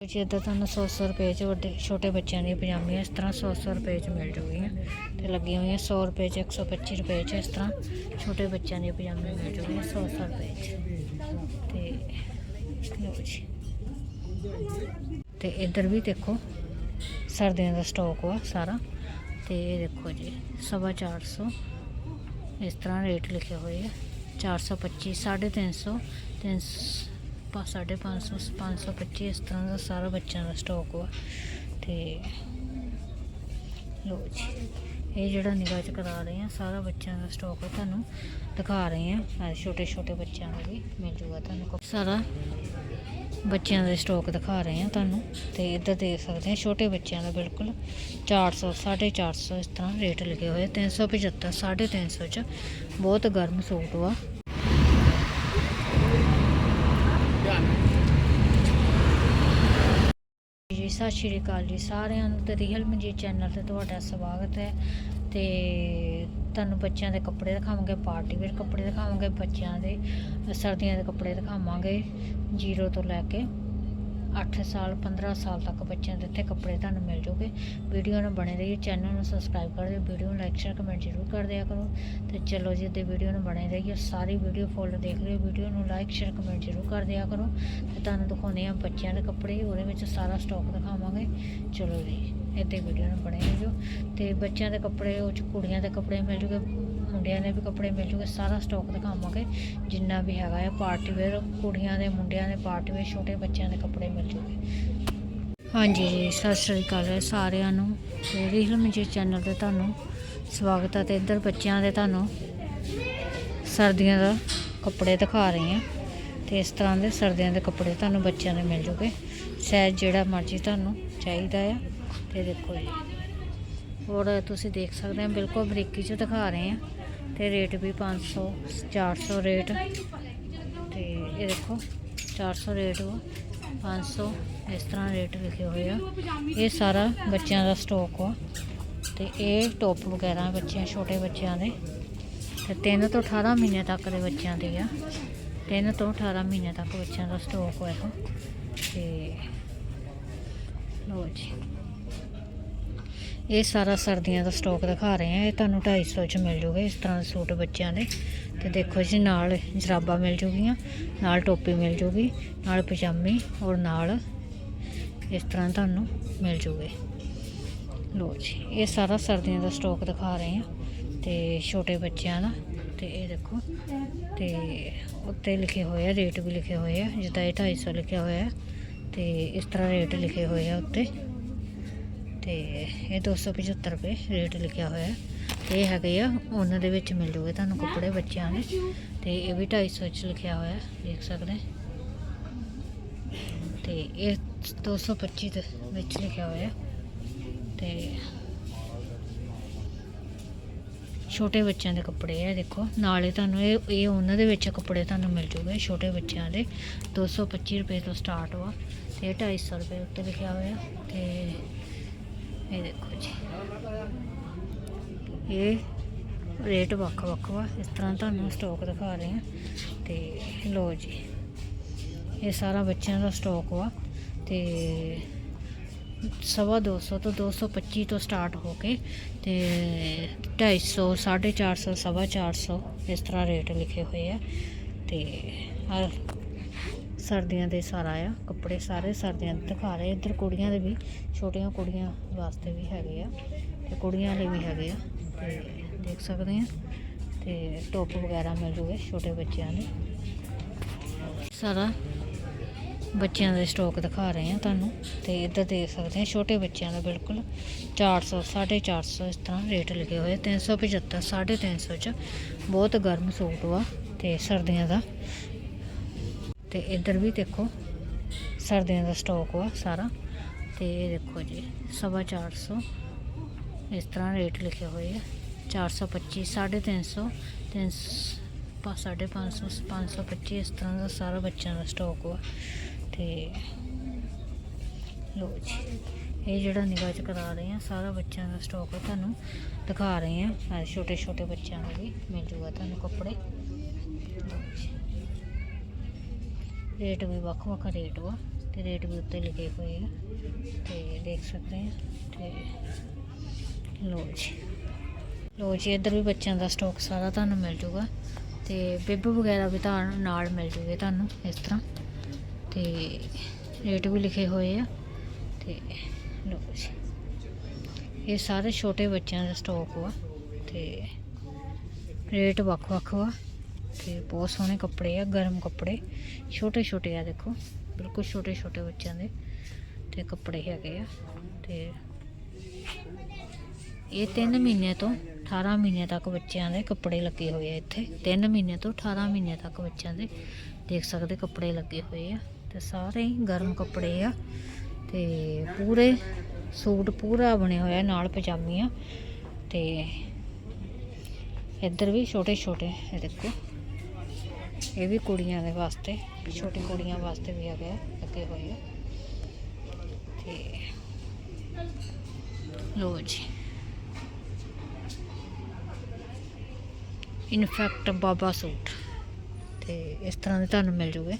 ਜੀ ਇੱਦਾਂ ਤੁਹਾਨੂੰ 100 ਰੁਪਏ ਚ ਵੱਡੇ ਛੋਟੇ ਬੱਚਿਆਂ ਦੀਆਂ ਪਜਾਮੀਆਂ ਇਸ ਤਰ੍ਹਾਂ 100 ਰੁਪਏ ਚ ਮਿਲ ਜੂਗੀਆਂ ਤੇ ਲੱਗੀਆਂ ਹੋਈਆਂ 100 ਰੁਪਏ ਚ 125 ਰੁਪਏ ਚ ਇਸ ਤਰ੍ਹਾਂ ਛੋਟੇ ਬੱਚਿਆਂ ਦੀਆਂ ਪਜਾਮੀਆਂ ਮਿਲ ਜੂਗੀਆਂ 100 ਰੁਪਏ ਚ। ਤੇ ਲਓ ਜੀ। ਤੇ ਇੱਧਰ ਵੀ ਦੇਖੋ, ਸਰਦੀਆਂ ਦਾ ਸਟਾਕ ਵਾ ਸਾਰਾ। ਤੇ ਇਹ ਦੇਖੋ ਜੀ, ਸਵਾ 400 ਇਸ ਤਰ੍ਹਾਂ ਰੇਟ ਲਿਖੇ ਹੋਏ ਆ। 425 350 300 ਪਾ 550 525 ਇਸ ਤਰ੍ਹਾਂ ਦਾ ਸਾਰਾ ਬੱਚਿਆਂ ਦਾ ਸਟਾਕ ਵਾ। ਤੇ ਲੋ ਜੀ, ਇਹ ਜਿਹੜਾ ਨਿਗਾਹ ਚ ਕਰਾ ਰਹੇ ਆ ਸਾਰਾ ਬੱਚਿਆਂ ਦਾ ਸਟਾਕ ਤੁਹਾਨੂੰ ਦਿਖਾ ਰਹੇ ਆ ਛੋਟੇ ਛੋਟੇ ਬੱਚਿਆਂ ਨੂੰ ਵੀ ਮਿਲ ਜੂਗਾ ਤੁਹਾਨੂੰ ਸਾਰਾ ਬੱਚਿਆਂ ਦਾ ਸਟਾਕ ਦਿਖਾ ਰਹੇ ਆ ਤੁਹਾਨੂੰ ਤੇ ਇੱਧਰ ਦੇਖ ਸਕਦੇ ਆ ਛੋਟੇ ਬੱਚਿਆਂ ਦਾ ਬਿਲਕੁਲ 400 450 ਇਸ ਤਰ੍ਹਾਂ ਰੇਟ ਲਿਖੇ ਹੋਏ ਆ। 375 350 ਚ ਬਹੁਤ ਗਰਮ ਸੂਟ ਵਾ ਜੀ ਸਤਿ ਸ਼੍ਰੀ ਅਕਾਲ ਜੀ ਸਾਰਿਆਂ ਨੂੰ ਤੇ ਰੀਅਲ ਮਜੀ ਚੈਨਲ ਤੇ ਤੁਹਾਡਾ ਸਵਾਗਤ ਹੈ ਤੇ ਤੁਹਾਨੂੰ ਬੱਚਿਆਂ ਦੇ ਕੱਪੜੇ ਦਿਖਾਵਾਂਗੇ, ਪਾਰਟੀ ਵੇਅਰ ਕੱਪੜੇ ਦਿਖਾਵਾਂਗੇ, ਬੱਚਿਆਂ ਦੇ ਸਰਦੀਆਂ ਦੇ ਕੱਪੜੇ ਦਿਖਾਵਾਂਗੇ ਜ਼ੀਰੋ ਤੋਂ ਲੈ ਕੇ। 8 ਸਾਲ 15 ਸਾਲ ਤੱਕ ਬੱਚਿਆਂ ਦੇ ਇੱਥੇ ਕੱਪੜੇ ਤੁਹਾਨੂੰ ਮਿਲ ਜੂਗੇ। ਵੀਡੀਓ ਨੂੰ ਬਣੇ ਰਹੀਏ ਚੈਨਲ ਨੂੰ ਸਬਸਕ੍ਰਾਈਬ ਕਰ ਦਿਓ, ਵੀਡੀਓ ਨੂੰ ਲਾਈਕ ਸ਼ੇਅਰ ਕਮੈਂਟ ਜ਼ਰੂਰ ਕਰ ਦਿਆ ਕਰੋ। ਤੇ ਚਲੋ ਜੀ ਤੇ ਵੀਡੀਓ ਨੂੰ ਬਣੇ ਰਹੀਏ, ਸਾਰੀ ਵੀਡੀਓ ਫੁੱਲ ਦੇਖ ਲਿਓ, ਵੀਡੀਓ ਨੂੰ ਲਾਈਕ ਸ਼ੇਅਰ ਕਮੈਂਟ ਜ਼ਰੂਰ ਕਰ ਦਿਆ ਕਰੋ। ਤੇ ਤੁਹਾਨੂੰ ਦਿਖਾਉਂਦੇ ਆ ਬੱਚਿਆਂ ਦੇ ਕੱਪੜੇ, ਉਹਦੇ ਵਿੱਚ ਸਾਰਾ ਸਟਾਕ ਦਿਖਾਵਾਂਗੇ। ਚਲੋ ਜੀ ਇੱਥੇ ਵੀਡੀਓ ਨੂੰ ਬਣੇ ਰਹੀਓ। ਤੇ ਬੱਚਿਆਂ ਦੇ ਕੱਪੜੇ, ਉਹ 'ਚ ਕੁੜੀਆਂ ਦੇ ਕੱਪੜੇ ਮਿਲ ਜੂਗੇ। ਮੁੰਡਿਆਂ ਦੇ ਵੀ ਕੱਪੜੇ ਮਿਲ ਜੂਗੇ, ਸਾਰਾ ਸਟਾਕ ਦਿਖਾਵਾਂਗੇ। ਜਿੰਨਾ ਵੀ ਹੈਗਾ ਹੈ ਪਾਰਟੀ ਵੇਅਰ ਕੁੜੀਆਂ ਦੇ, ਮੁੰਡਿਆਂ ਦੇ ਪਾਰਟੀ ਵੇਅਰ ਛੋਟੇ ਬੱਚਿਆਂ ਦੇ ਕੱਪੜੇ ਮਿਲ ਜੂਗੇ। ਹਾਂਜੀ ਜੀ, ਸਤਿ ਸ਼੍ਰੀ ਅਕਾਲ ਸਾਰਿਆਂ ਨੂੰ। ਤੇ ਰੀਲ ਮਜੀ ਚੈਨਲ ਤੇ ਤੁਹਾਨੂੰ ਸਵਾਗਤ ਹੈ ਤੇ ਇੱਧਰ ਬੱਚਿਆਂ ਦੇ ਤੁਹਾਨੂੰ ਸਰਦੀਆਂ ਦਾ ਕੱਪੜੇ ਦਿਖਾ ਰਹੀ ਹਾਂ। ਤੇ ਇਸ ਤਰ੍ਹਾਂ ਦੇ ਸਰਦੀਆਂ ਦੇ ਕੱਪੜੇ ਤੁਹਾਨੂੰ ਬੱਚਿਆਂ ਦੇ ਮਿਲ ਜੂਗੇ। ਸਾਈਜ਼ ਜਿਹੜਾ ਮਰਜ਼ੀ ਤੁਹਾਨੂੰ ਚਾਹੀਦਾ ਆ। ਤੇ ਦੇਖੋ ਜੀ। ਹੋਰ ਤੁਸੀਂ ਦੇਖ ਸਕਦੇ ਹੋ, ਬਿਲਕੁਲ ਬਰੀਕੀ ਚ ਦਿਖਾ ਰਹੇ ਹਾਂ। ਤੇ ਰੇਟ ਵੀ 500 400 ਰੇਟ। ਤੇ ਇਹ ਦੇਖੋ 400 ਰੇਟ ਵਾ 500 ਇਸ ਤਰ੍ਹਾਂ ਰੇਟ ਲਿਖੇ ਹੋਏ ਆ। ਇਹ ਸਾਰਾ ਬੱਚਿਆਂ ਦਾ ਸਟਾਕ ਵਾ, ਤੇ ਇਹ ਟੋਪ ਵਗੈਰਾ ਬੱਚਿਆਂ, ਛੋਟੇ ਬੱਚਿਆਂ ਦੇ। ਤੇ 3 ਤੋਂ 18 ਮਹੀਨੇ ਤੱਕ ਦੇ ਬੱਚਿਆਂ ਦੇ ਆ। 3 ਤੋਂ 18 ਮਹੀਨੇ ਤੱਕ ਬੱਚਿਆਂ ਦਾ ਸਟਾਕ ਵਾ ਇਹੋ। ਤੇ ਲੋ ਜੀ। ਇਹ ਸਾਰਾ ਸਰਦੀਆਂ ਦਾ ਸਟਾਕ ਦਿਖਾ ਰਹੇ ਆ ਇਹ ਤੁਹਾਨੂੰ 250 ਚ ਮਿਲ ਜੂਗੇ ਇਸ ਤਰ੍ਹਾਂ ਦੇ ਸੂਟ ਬੱਚਿਆਂ ਦੇ। ਤੇ ਦੇਖੋ ਜੀ, ਨਾਲ ਜਰਾਬਾਂ ਮਿਲ ਜੂਗੀਆਂ, ਨਾਲ ਟੋਪੀ ਮਿਲ ਜੂਗੀ, ਨਾਲ ਪਜਾਮੀ ਔਰ ਨਾਲ ਇਸ ਤਰ੍ਹਾਂ ਤੁਹਾਨੂੰ ਮਿਲ ਜੂਗੇ। ਲੋ ਜੀ, ਇਹ ਸਾਰਾ ਸਰਦੀਆਂ ਦਾ ਸਟਾਕ ਦਿਖਾ ਰਹੇ ਆ ਤੇ ਛੋਟੇ ਬੱਚਿਆਂ ਦਾ, ਤੇ ਇਹ ਦੇਖੋ, ਤੇ ਉੱਤੇ ਲਿਖੇ ਹੋਏ ਆ, ਰੇਟ ਵੀ ਲਿਖੇ ਹੋਏ ਆ, ਜਿੱਦਾਂ ਇਹ 250 ਲਿਖਿਆ ਹੋਇਆ ਹੈ। ਤੇ ਇਸ ਤਰ੍ਹਾਂ ਰੇਟ ਲਿਖੇ ਹੋਏ ਆ ਉੱਤੇ। ਤੇ ਇਹ 275 ਰੁਪਏ ਰੇਟ ਲਿਖਿਆ ਹੋਇਆ ਹੈ। ਇਹ ਹੈਗੇ ਆ ਉਹਨਾਂ ਦੇ ਵਿੱਚ ਮਿਲ ਜੂਗੇ ਤੁਹਾਨੂੰ ਕੱਪੜੇ ਬੱਚਿਆਂ ਦੇ। ਤੇ ਇਹ ਵੀ 250 ਚ ਲਿਖਿਆ ਹੋਇਆ ਹੈ, ਦੇਖ ਸਕਦੇ ਤੇ ਇਹ 225 ਦੇ ਵਿੱਚ ਲਿਖਿਆ ਹੋਇਆ ਹੈ। ਤੇ ਛੋਟੇ ਬੱਚਿਆਂ ਦੇ ਕੱਪੜੇ ਆ ਦੇਖੋ। ਨਾਲੇ ਤੁਹਾਨੂੰ ਇਹ ਇਹ ਉਹਨਾਂ ਦੇ ਵਿੱਚ ਕੱਪੜੇ ਤੁਹਾਨੂੰ ਮਿਲ ਜੂਗੇ ਛੋਟੇ ਬੱਚਿਆਂ ਦੇ। 225 ਰੁਪਏ ਤੋਂ ਸਟਾਰਟ ਵਾ। ਤੇ ਇਹ 250 ਰੁਪਏ ਉੱਤੇ ਲਿਖਿਆ ਹੋਇਆ ਤੇ ਇਹ ਦੇਖੋ ਜੀ। ਇਹ ਰੇਟ ਵੱਖ ਵੱਖ ਵਾ। ਇਸ ਤਰ੍ਹਾਂ ਤੁਹਾਨੂੰ ਸਟਾਕ ਦਿਖਾ ਰਹੇ ਹਾਂ। ਤੇ ਲੋ ਜੀ, ਇਹ ਸਾਰਾ ਬੱਚਿਆਂ ਦਾ ਸਟਾਕ ਵਾ। ਤੇ ਸਵਾ 200 ਤੋਂ 225 ਤੋਂ ਸਟਾਰਟ ਹੋ ਕੇ ਤੇ 250 450 ਸਵਾ 400 ਇਸ ਤਰ੍ਹਾਂ ਰੇਟ ਲਿਖੇ ਹੋਏ ਆ। ਤੇ ਆਹ ਸਰਦੀਆਂ ਦੇ ਸਾਰਾ ਆ, ਕੱਪੜੇ ਸਾਰੇ ਸਰਦੀਆਂ ਦੇ ਦਿਖਾ ਰਹੇ ਇੱਧਰ ਕੁੜੀਆਂ ਦੇ ਵੀ, ਛੋਟੀਆਂ ਕੁੜੀਆਂ ਵਾਸਤੇ ਵੀ ਹੈਗੇ ਆ ਤੇ ਕੁੜੀਆਂ ਲਈ ਵੀ ਹੈਗੇ ਆ। ਤੇ ਦੇਖ ਸਕਦੇ ਆ, ਤੇ ਟੋਪ ਵਗੈਰਾ ਮਿਲ ਜੂਗੇ ਛੋਟੇ ਬੱਚਿਆਂ ਦੇ। ਸਾਰਾ ਬੱਚਿਆਂ ਦਾ ਸਟਾਕ ਦਿਖਾ ਰਹੇ ਆ ਤੁਹਾਨੂੰ। ਤੇ ਇੱਧਰ ਦੇਖ ਸਕਦੇ ਆ, ਛੋਟੇ ਬੱਚਿਆਂ ਦਾ ਬਿਲਕੁਲ 400 450 ਇਸ ਤਰ੍ਹਾਂ ਰੇਟ ਲਿਖੇ ਹੋਏ 375 350 ਚ ਬਹੁਤ ਗਰਮ ਸੂਟ ਵਾ ਤੇ ਸਰਦੀਆਂ ਦਾ। ਤੇ ਇੱਧਰ ਵੀ ਦੇਖੋ, ਸਰਦੀਆਂ ਦਾ ਸਟਾਕ ਵਾ ਸਾਰਾ। ਤੇ ਇਹ ਦੇਖੋ ਜੀ, ਸਵਾ 400 ਇਸ ਤਰ੍ਹਾਂ ਰੇਟ ਲਿਖੇ ਹੋਏ ਆ। 425 350 300 550 525 ਇਸ ਤਰ੍ਹਾਂ ਦਾ ਸਾਰਾ ਬੱਚਿਆਂ ਦਾ ਸਟਾਕ ਵਾ। ਤੇ ਲੋ ਜੀ, ਇਹ ਜਿਹੜਾ ਨਿਗਾਹ ਚ ਕਰਾ ਰਹੇ ਆ, ਸਾਰਾ ਬੱਚਿਆਂ ਦਾ ਸਟਾਕ ਤੁਹਾਨੂੰ ਦਿਖਾ ਰਹੇ ਆ ਛੋਟੇ ਛੋਟੇ ਬੱਚਿਆਂ ਨੂੰ ਵੀ, ਮਿਲ ਜੂਗਾ ਤੁਹਾਨੂੰ ਕੱਪੜੇ। ਲਓ ਜੀ। ਰੇਟ ਵੀ ਵੱਖ ਵੱਖ ਰੇਟ ਵਾ ਤੇ ਰੇਟ ਵੀ ਉੱਤੇ ਲਿਖੇ ਹੋਏ ਆ ਤੇ ਦੇਖ ਸਕਦੇ ਆ ਤੇ ਲੋ ਜੀ। ਲੋ ਜੀ, ਇੱਧਰ ਵੀ ਬੱਚਿਆਂ ਦਾ ਸਟਾਕ ਸਾਰਾ ਤੁਹਾਨੂੰ ਮਿਲ ਜੂਗਾ ਤੇ ਬਿਬ ਵਗੈਰਾ ਵੀ ਤੁਹਾਨੂੰ ਨਾਲ ਮਿਲ ਜੂਗੇ ਤੁਹਾਨੂੰ ਇਸ ਤਰ੍ਹਾਂ ਤੇ ਰੇਟ ਵੀ ਲਿਖੇ ਹੋਏ ਆ ਤੇ ਲੋ ਜੀ। ਇਹ ਸਾਰੇ ਛੋਟੇ ਬੱਚਿਆਂ ਦਾ ਸਟਾਕ ਵਾ ਤੇ ਰੇਟ ਵੱਖ-ਵੱਖ ਵਾ। ਤੇ ਬਹੁਤ ਸੋਹਣੇ ਕੱਪੜੇ ਆ, ਗਰਮ ਕੱਪੜੇ। ਛੋਟੇ ਛੋਟੇ ਆ ਦੇਖੋ, ਬਿਲਕੁਲ ਛੋਟੇ ਛੋਟੇ ਬੱਚਿਆਂ ਦੇ ਤੇ ਕੱਪੜੇ ਹੈਗੇ ਆ ਤੇ ਇਹ 3 ਮਹੀਨੇ ਤੋਂ 18 ਮਹੀਨੇ ਤੱਕ ਬੱਚਿਆਂ ਦੇ ਕੱਪੜੇ ਲੱਗੇ ਹੋਏ ਆ ਇੱਥੇ। 3 ਮਹੀਨੇ ਤੋਂ 18 ਮਹੀਨੇ ਤੱਕ ਬੱਚਿਆਂ ਦੇ ਦੇਖ ਸਕਦੇ ਕੱਪੜੇ ਲੱਗੇ ਹੋਏ ਆ ਤੇ ਸਾਰੇ ਹੀ ਗਰਮ ਕੱਪੜੇ ਆ ਤੇ ਪੂਰੇ ਸੂਟ ਪੂਰਾ ਬਣਿਆ ਹੋਇਆ ਨਾਲ ਪਜਾਮੀਆਂ ਤੇ ਇੱਧਰ ਵੀ ਛੋਟੇ ਛੋਟੇ ਦੇਖੋ। ਇਹ ਵੀ ਕੁੜੀਆਂ ਦੇ ਵਾਸਤੇ ਛੋਟੀ ਕੁੜੀਆਂ ਵਾਸਤੇ ਵੀ ਹੈਗੇ ਆ, ਲੱਗੇ ਹੋਏ ਆ। ਤੇ ਲੋ ਜੀ। ਇਨਫੈਕਟ ਬਾਬਾ ਸੂਟ। ਤੇ ਇਸ ਤਰ੍ਹਾਂ ਦੇ ਤੁਹਾਨੂੰ ਮਿਲ ਜੂਗੇ।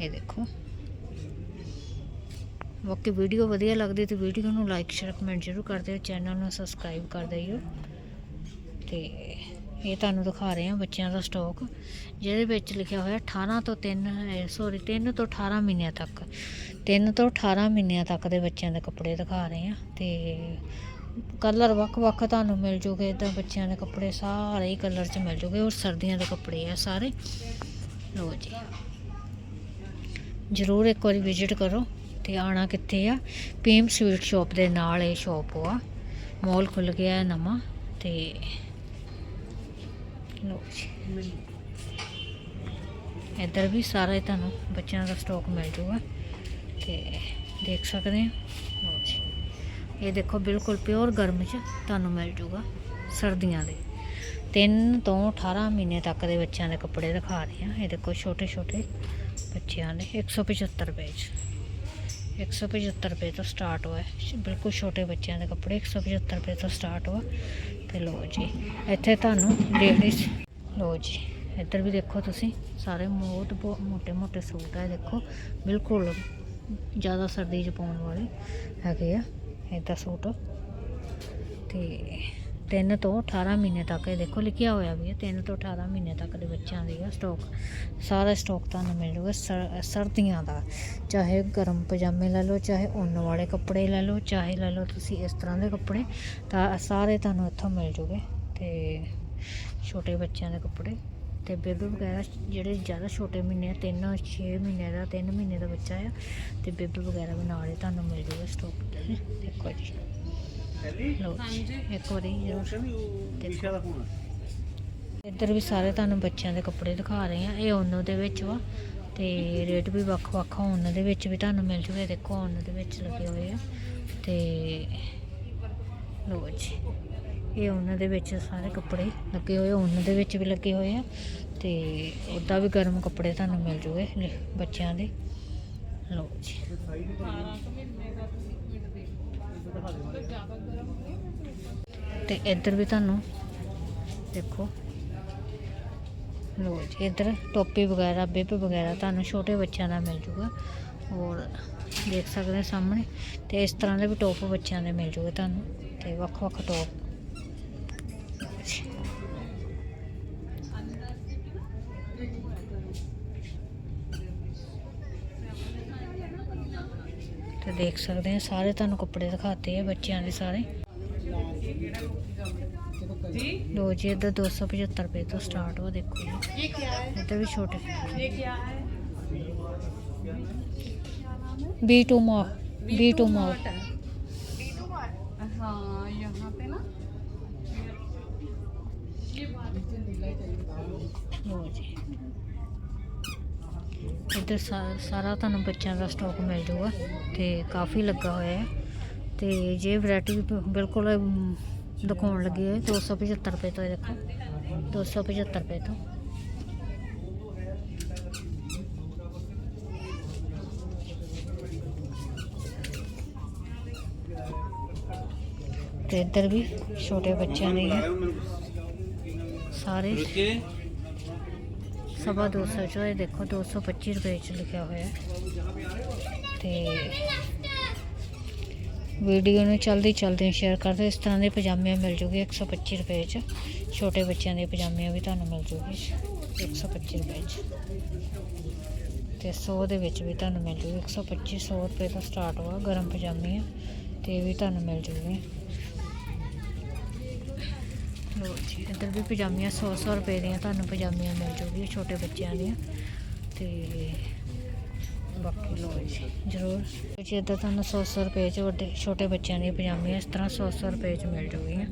ਇਹ ਦੇਖੋ। ਬਾਕੀ ਵੀਡੀਓ ਵਧੀਆ ਲੱਗਦੀ ਤੇ ਵੀਡੀਓ ਨੂੰ ਲਾਈਕ ਸ਼ੇਅਰ ਕਮੈਂਟ ਜ਼ਰੂਰ ਕਰ ਦਿਓ। ਚੈਨਲ ਨੂੰ ਸਬਸਕ੍ਰਾਈਬ ਕਰ ਦਿਓ। ਤੇ ਇਹ ਤੁਹਾਨੂੰ ਦਿਖਾ ਰਹੇ ਹਾਂ ਬੱਚਿਆਂ ਦਾ ਸਟਾਕ ਜਿਹਦੇ ਵਿੱਚ ਲਿਖਿਆ ਹੋਇਆ 18 ਤੋਂ 3 ਸੌਰੀ 3 ਤੋਂ 18 ਮਹੀਨਿਆਂ ਤੱਕ 3 ਤੋਂ 18 ਮਹੀਨਿਆਂ ਤੱਕ ਦੇ ਬੱਚਿਆਂ ਦੇ ਕੱਪੜੇ ਦਿਖਾ ਰਹੇ ਹਾਂ ਤੇ ਕਲਰ ਵੱਖ-ਵੱਖ ਤੁਹਾਨੂੰ ਮਿਲ ਜੂਗੇ ਇਦਾਂ ਬੱਚਿਆਂ ਦੇ ਕੱਪੜੇ ਸਾਰੇ ਹੀ ਕਲਰ 'ਚ ਮਿਲ ਜੂਗੇ, ਔਰ ਸਰਦੀਆਂ ਦੇ ਕੱਪੜੇ ਆ ਸਾਰੇ। ਲੋ ਜੀ। ਜ਼ਰੂਰ ਇੱਕ ਵਾਰੀ ਵਿਜ਼ਿਟ ਕਰੋ ਤੇ ਆਣਾ ਕਿੱਥੇ ਆ? ਪੀਮ ਸਵੀਟ ਸ਼ਾਪ ਦੇ ਨਾਲ ਇਹ ਸ਼ਾਪ ਆ। ਮਾਲ ਖੁੱਲ ਗਿਆ ਨਵਾਂ ਤੇ ਲੋ ਜੀ। ਇੱਧਰ ਵੀ ਸਾਰਾ ਹੀ ਤੁਹਾਨੂੰ ਬੱਚਿਆਂ ਦਾ ਸਟਾਕ ਮਿਲ ਜੂਗਾ। ਤੇ ਦੇਖ ਸਕਦੇ ਆ ਲਓ ਜੀ। ਇਹ ਦੇਖੋ ਬਿਲਕੁਲ ਪਿਓਰ ਗਰਮ ਚ ਤੁਹਾਨੂੰ ਮਿਲ ਜੂਗਾ ਸਰਦੀਆਂ ਦੇ। 3 ਤੋਂ 18 ਮਹੀਨੇ ਤੱਕ ਦੇ ਬੱਚਿਆਂ ਦੇ ਕੱਪੜੇ ਦਿਖਾ ਰਹੇ ਹਾਂ। ਇਹ ਦੇਖੋ ਛੋਟੇ ਛੋਟੇ ਬੱਚਿਆਂ ਦੇ। 175 ਰੁਪਏ ਚ। 175 ਰੁਪਏ ਤੋਂ ਸਟਾਰਟ ਹੋਇਆ। ਬਿਲਕੁਲ ਛੋਟੇ ਬੱਚਿਆਂ ਦੇ ਕੱਪੜੇ 175 ਰੁਪਏ ਤੋਂ ਸਟਾਰਟ ਹੋਆ ਤੇ ਲੋ ਜੀ, ਇੱਥੇ ਤੁਹਾਨੂੰ ਲੇਡੀਜ਼ ਲੋ ਜੀ, ਇੱਧਰ ਵੀ ਦੇਖੋ ਤੁਸੀਂ, ਸਾਰੇ ਬਹੁਤ ਮੋਟੇ ਮੋਟੇ ਸੂਟ ਆ ਦੇਖੋ, ਬਿਲਕੁਲ ਜ਼ਿਆਦਾ ਸਰਦੀ ਚ ਪਾਉਣ ਵਾਲੇ ਹੈਗੇ ਆ ਇਦਾਂ ਸੂਟ। ਤੇ 3 ਤੋਂ 18 ਮਹੀਨੇ ਤੱਕ, ਇਹ ਦੇਖੋ ਲਿਖਿਆ ਹੋਇਆ ਵੀ ਹੈ 3 ਤੋਂ 18 ਮਹੀਨੇ ਤੱਕ ਦੇ ਬੱਚਿਆਂ ਦੀ ਆ ਸਟਾਕ ਸਾਰਾ ਸਟਾਕ ਤੁਹਾਨੂੰ ਮਿਲ ਜੂਗਾ ਸਰਦੀਆਂ ਦਾ। ਚਾਹੇ ਗਰਮ ਪਜਾਮੇ ਲੈ ਲਓ, ਚਾਹੇ ਉੱਨ ਵਾਲੇ ਕੱਪੜੇ ਲੈ ਲਓ, ਚਾਹੇ ਲੈ ਲਓ ਤੁਸੀਂ ਇਸ ਤਰ੍ਹਾਂ ਦੇ ਕੱਪੜੇ, ਤਾਂ ਸਾਰੇ ਤੁਹਾਨੂੰ ਇੱਥੋਂ ਮਿਲ ਜੂਗੇ ਤੇ ਛੋਟੇ ਬੱਚਿਆਂ ਦੇ ਕੱਪੜੇ ਤੇ ਬੇਬੀ ਵਗੈਰਾ ਜਿਹੜੇ ਜ਼ਿਆਦਾ ਛੋਟੇ ਮਹੀਨੇ 3 6 ਮਹੀਨੇ ਦਾ 3 ਮਹੀਨੇ ਦਾ ਬੱਚਾ ਆ, ਤੇ ਬੇਬੀ ਵਗੈਰਾ ਵੀ ਨਾਲ ਹੀ ਤੁਹਾਨੂੰ ਮਿਲ ਜੂਗਾ ਸਟਾਕ ਦੇਖੋ ਜੀ। ਲਓ ਜੀ ਇੱਕ ਵਾਰੀ ਜ਼ਰੂਰ ਦੇਖੋ। ਇੱਧਰ ਵੀ ਸਾਰੇ ਤੁਹਾਨੂੰ ਬੱਚਿਆਂ ਦੇ ਕੱਪੜੇ ਦਿਖਾ ਰਹੇ ਆ ਇਹ ਉਹਨੋਂ ਦੇ ਵਿੱਚ ਵਾ ਤੇ ਰੇਟ ਵੀ ਵੱਖ-ਵੱਖ ਆ। ਉਹਨਾਂ ਦੇ ਵਿੱਚ ਵੀ ਤੁਹਾਨੂੰ ਮਿਲ ਜੂਗੇ। ਦੇਖੋ ਉਹਨਾਂ ਦੇ ਵਿੱਚ ਲੱਗੇ ਹੋਏ ਆ। ਤੇ ਲੋ ਜੀ ਇਹ ਉਹਨਾਂ ਦੇ ਵਿੱਚ ਸਾਰੇ ਕੱਪੜੇ ਲੱਗੇ ਹੋਏ ਆ। ਉਹਨਾਂ ਦੇ ਵਿੱਚ ਵੀ ਲੱਗੇ ਹੋਏ ਆ। ਤੇ ਉੱਦਾਂ ਵੀ ਗਰਮ ਕੱਪੜੇ ਤੁਹਾਨੂੰ ਮਿਲ ਜੂਗੇ ਲ- ਬੱਚਿਆਂ ਦੇ। ਲੋ ਜੀ। ਤੇ ਇੱਧਰ ਵੀ ਤੁਹਾਨੂੰ ਦੇਖੋ। ਲੋ ਜੀ, ਇੱਧਰ ਟੋਪੀ ਵਗੈਰਾ, ਬਿੱਬ ਵਗੈਰਾ ਤੁਹਾਨੂੰ ਛੋਟੇ ਬੱਚਿਆਂ ਦਾ ਮਿਲ ਜੂਗਾ। ਔਰ ਦੇਖ ਸਕਦੇ ਸਾਹਮਣੇ। ਤੇ ਇਸ ਤਰ੍ਹਾਂ ਦੇ ਵੀ ਟੋਪ ਬੱਚਿਆਂ ਦੇ ਮਿਲ ਜੂਗੇ ਤੁਹਾਨੂੰ। ਤੇ ਵੱਖ ਵੱਖ ਟੋਪ। ਤੇ ਦੇਖ ਸਕਦੇ ਆ, ਸਾਰੇ ਤੁਹਾਨੂੰ ਕੱਪੜੇ ਦਿਖਾਤੇ ਆ ਬੱਚਿਆਂ ਦੇ ਸਾਰੇ। ਲੋ ਜੀ ਇੱਧਰ 275 ਰੁਪਏ ਤੋਂ ਸਟਾਰਟ ਹੋ ਦੇਖੋ ਜੀ ये क्या है ਇੱਧਰ ਵੀ ਛੋਟੇ ये क्या है ਬੀ ਟੂ ਮੋ ਬੀ ਟੂ ਮੋ हाँ यहाँ पे ना ਲੋ ਜੀ ਇੱਧਰ ਸਾ- ਸਾਰਾ ਤੁਹਾਨੂੰ ਬੱਚਿਆਂ ਦਾ ਸਟਾਕ ਮਿਲ ਜਾਊਗਾ ਤੇ ਕਾਫੀ ਲੱਗਾ ਹੋਇਆ ਹੈ ਤੇ ਜੇ ਵੈਰਾਈਟੀ ਬਿਲਕੁਲ ਅਮ, ਦਿਖਾਉਣ ਲੱਗੀ ਹੈ 275 ਰੁਪਏ ਤੋਂ ਇਹ ਦੇਖੋ 275 ਰੁਪਏ ਤੋਂ ਤੇ ਇੱਧਰ ਵੀ ਛੋਟੇ ਬੱਚਿਆਂ ਦੇ ਹੈ ਸਾਰੇ ਸਵਾ 200 ਚੋਂ ਇਹ ਦੇਖੋ 225 ਰੁਪਏ ਚ ਲਿਖਿਆ ਹੋਇਆ ਹੈ ਤੇ ਵੀਡੀਓ ਨੂੰ ਜਲਦੀ ਜਲਦੀ ਸ਼ੇਅਰ ਕਰ ਦਿਓ। ਇਸ ਤਰ੍ਹਾਂ ਦੇ ਪਜਾਮੇ ਮਿਲ ਜੂਗੇ 125 ਰੁਪਏ ਚ। ਛੋਟੇ ਬੱਚਿਆਂ ਦੇ ਪਜਾਮੇ ਵੀ ਤੁਹਾਨੂੰ ਮਿਲ ਜੂਗੇ 125 ਰੁਪਏ ਚ। ਤੇ 100 ਦੇ ਵਿੱਚ ਵੀ ਤੁਹਾਨੂੰ ਮਿਲ ਜੂਗੇ। 125 100 ਰੁਪਏ ਤੋਂ ਸਟਾਰਟ ਹੋਆ ਗਰਮ ਪਜਾਮੇ ਆ ਤੇ ਵੀ ਤੁਹਾਨੂੰ ਮਿਲ ਜੂਗੇ। ਲੋ ਜੀ, ਇੱਧਰ ਵੀ ਪਜਾਮੀਆਂ 100 100 ਰੁਪਏ ਦੀਆਂ ਤੁਹਾਨੂੰ ਪਜਾਮੀਆਂ ਮਿਲ ਜੂਗੀਆਂ ਛੋਟੇ ਬੱਚਿਆਂ ਦੀਆਂ। ਤੇ ਬਾਕੀ ਲੋ ਜੀ, ਜ਼ਰੂਰ। ਜੀ ਤੁਹਾਨੂੰ 100 100 ਰੁਪਏ ਚ ਵੱਡੇ, ਛੋਟੇ ਬੱਚਿਆਂ ਦੀਆਂ ਪਜਾਮੀਆਂ ਇਸ ਤਰ੍ਹਾਂ 100 100 ਰੁਪਏ ਚ ਮਿਲ ਜੂਗੀਆਂ।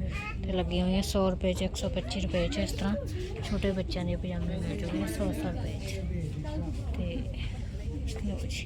ਤੇ ਲੱਗੀਆਂ ਹੋਈਆਂ 100 ਰੁਪਏ ਚ 125 ਰੁਪਏ ਚ ਇਸ ਤਰ੍ਹਾਂ ਛੋਟੇ ਬੱਚਿਆਂ ਦੀਆਂ ਪਜਾਮੀਆਂ ਮਿਲ ਜੂਗੀਆਂ 100 100 ਰੁਪਏ ਚ। ਤੇ ਲੋ ਜੀ।